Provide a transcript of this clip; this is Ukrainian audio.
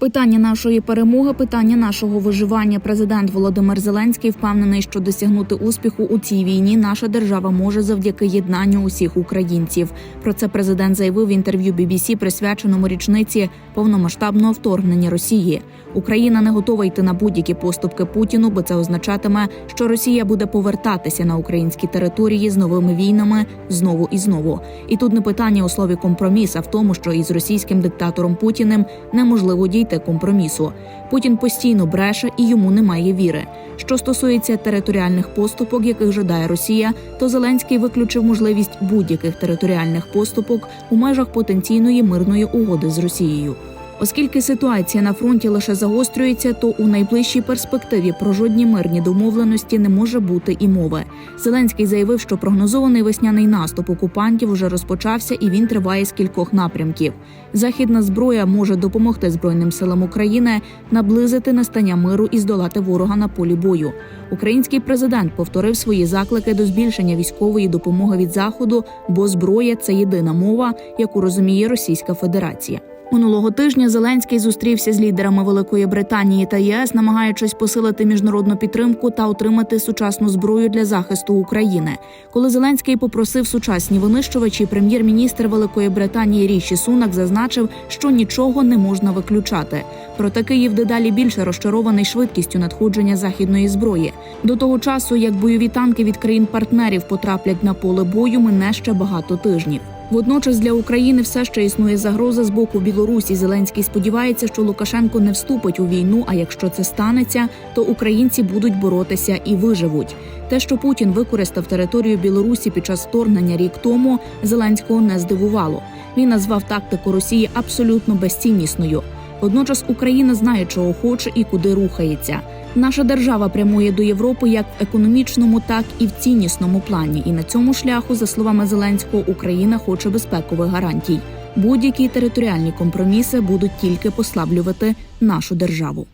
Питання нашої перемоги, питання нашого виживання. Президент Володимир Зеленський впевнений, що досягнути успіху у цій війні наша держава може завдяки єднанню усіх українців. Про це президент заявив в інтерв'ю BBC, присвяченому річниці повномасштабного вторгнення Росії. Україна не готова йти на будь-які поступки Путіну, бо це означатиме, що Росія буде повертатися на українські території з новими війнами знову і знову. І тут не питання у слові компроміс, а в тому, що із російським диктатором Путіним неможливо дійти компромісу. Путін постійно бреше і йому немає віри. Що стосується територіальних поступок, яких жадає Росія, то Зеленський виключив можливість будь-яких територіальних поступок у межах потенційної мирної угоди з Росією. Оскільки ситуація на фронті лише загострюється, то у найближчій перспективі про жодні мирні домовленості не може бути і мови. Зеленський заявив, що прогнозований весняний наступ окупантів уже розпочався і він триває з кількох напрямків. Західна зброя може допомогти Збройним силам України наблизити настання миру і здолати ворога на полі бою. Український президент повторив свої заклики до збільшення військової допомоги від заходу, бо зброя це єдина мова, яку розуміє Російська Федерація. Минулого тижня Зеленський зустрівся з лідерами Великої Британії та ЄС, намагаючись посилити міжнародну підтримку та отримати сучасну зброю для захисту України. Коли Зеленський попросив сучасні винищувачі, прем'єр-міністр Великої Британії Ріші Сунак зазначив, що нічого не можна виключати. Проте Київ дедалі більше розчарований швидкістю надходження західної зброї. До того часу, як бойові танки від країн-партнерів потраплять на поле бою, мине ще багато тижнів. Водночас для України все ще існує загроза з боку Білорусі. Зеленський сподівається, що Лукашенко не вступить у війну. А якщо це станеться, то українці будуть боротися і виживуть. Те, що Путін використав територію Білорусі під час вторгнення рік тому, Зеленського не здивувало. Він назвав тактику Росії абсолютно безціннісною. Водночас Україна знає, чого хоче і куди рухається. Наша держава прямує до Європи як в економічному, так і в ціннісному плані. І на цьому шляху, за словами Зеленського, Україна хоче безпекових гарантій. Будь-які територіальні компроміси будуть тільки послаблювати нашу державу.